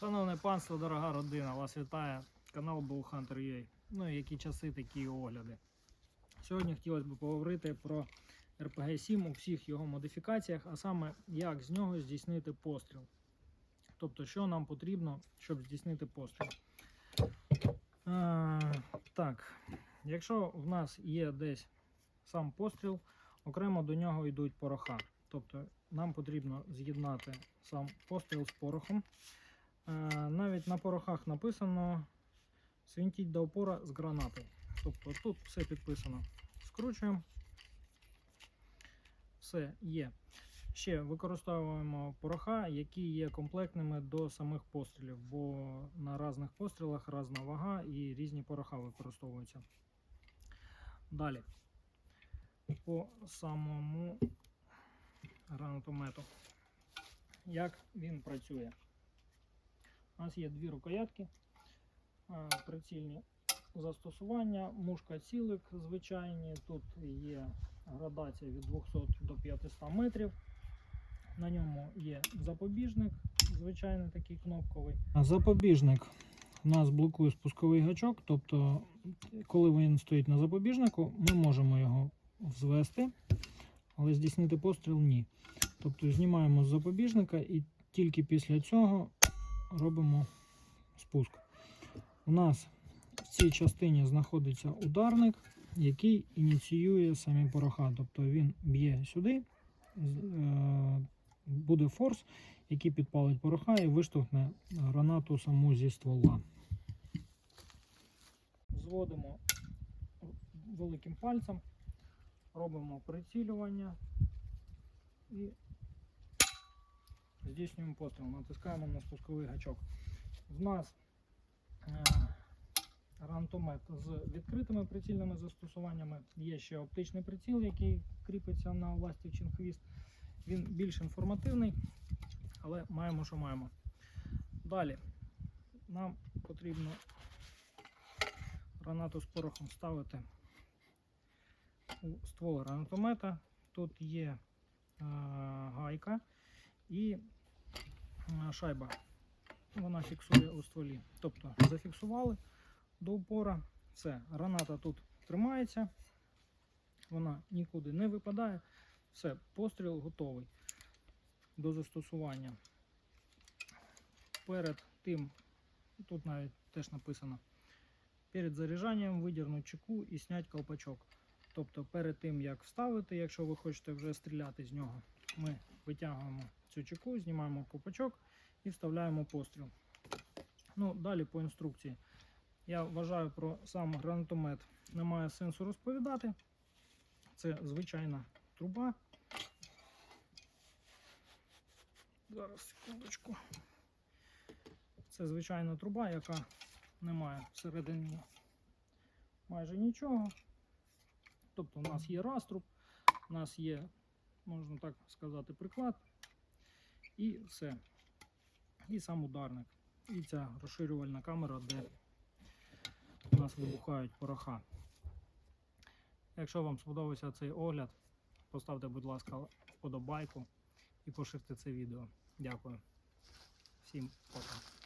Шановне панство, дорога родина, вас вітає канал Bullhunter.ua. Ну і які часи, такі огляди. Сьогодні хотілося б поговорити про RPG 7 у всіх його модифікаціях, а саме як з нього здійснити постріл. Тобто, що нам потрібно, щоб здійснити постріл. А, так, якщо в нас є десь сам постріл, окремо до нього йдуть пороха. Тобто нам потрібно з'єднати сам постріл з порохом. Е, Навіть на порохах написано свинтіть до опора з гранати. Тобто тут все підписано. Скручуємо. Все є. Ще використовуємо пороха, які є комплектними до самих пострілів, бо на різних пострілах різна вага і різні пороха використовуються. Далі. По самому гранатомету. Як він працює? У нас є дві рукоятки, прицільні застосування, мушка цілик звичайні. Тут є градація від 200 до 500 метрів. На ньому є запобіжник, звичайний такий кнопковий. Запобіжник у нас блокує спусковий гачок, тобто, коли він стоїть на запобіжнику, ми можемо його взвести, але здійснити постріл ні. Тобто знімаємо з запобіжника і тільки після цього робимо спуск. У нас в цій частині знаходиться ударник, який ініціює самі пороха. Тобто він б'є сюди, е, буде форс, який підпалить пороха і виштовхне гранату саму зі ствола. Зводимо великим пальцем, робимо прицілювання і здійснюємо постріл. Натискаємо на спусковий гачок. В нас е, гранатомет з відкритими прицільними застосуваннями. Є ще оптичний приціл, який кріпиться на ластівчин хвіст. Він більш інформативний, але маємо, що маємо. Далі нам потрібно гранату з порохом ставити у ствол гранатомета. Тут є е, гайка і шайба. Вона фіксує у стволі. Тобто зафіксували до упора. Все, граната тут тримається, вона нікуди не випадає. Все, постріл готовий до застосування. Перед тим, тут навіть теж написано, перед заряджанням видірнути чеку і зняти колпачок. Тобто перед тим як вставити, якщо ви хочете вже стріляти з нього, ми витягуємо цю чеку, знімаємо колпачок і вставляємо постріл. Ну, далі по інструкції. Я вважаю про сам гранатомет немає сенсу розповідати. Це звичайна труба. Зараз секундочку. Це звичайна труба, яка не має всередині майже нічого. Тобто у нас є раструб, у нас є, можна так сказати, приклад. І все. І сам ударник. І ця розширювальна камера, де у нас вибухають пороха. Якщо вам сподобався цей огляд, поставте, будь ласка, вподобайку і поширте це відео. Дякую. Всім пока.